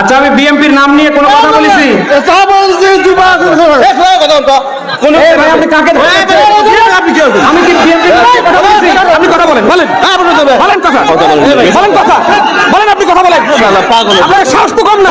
আচ্ছা আমি বিএমপির নাম নিয়ে কোনো কথা বলেছি? আমি কি বিএমপির নাম কথা বলেছি আপনি কথা বলেন বলেন। বলেন কথা। বলেন। কথা। বলেন আপনি কথা বলেন। আপনার তো কম না।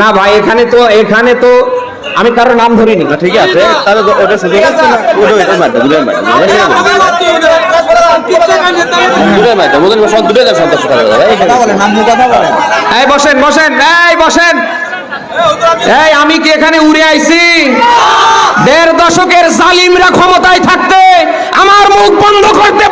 না ভাই, এখানে তো এখানে তো আমি কারও নাম তাহলে ওটা ঠিক আছে না বসেন বসেন বসেন। এই, আমি কি এখানে উড়ে আইছি? দেড় দশকের জালিমরা ক্ষমতায় থাকতে আমার মুখ বন্ধ করতে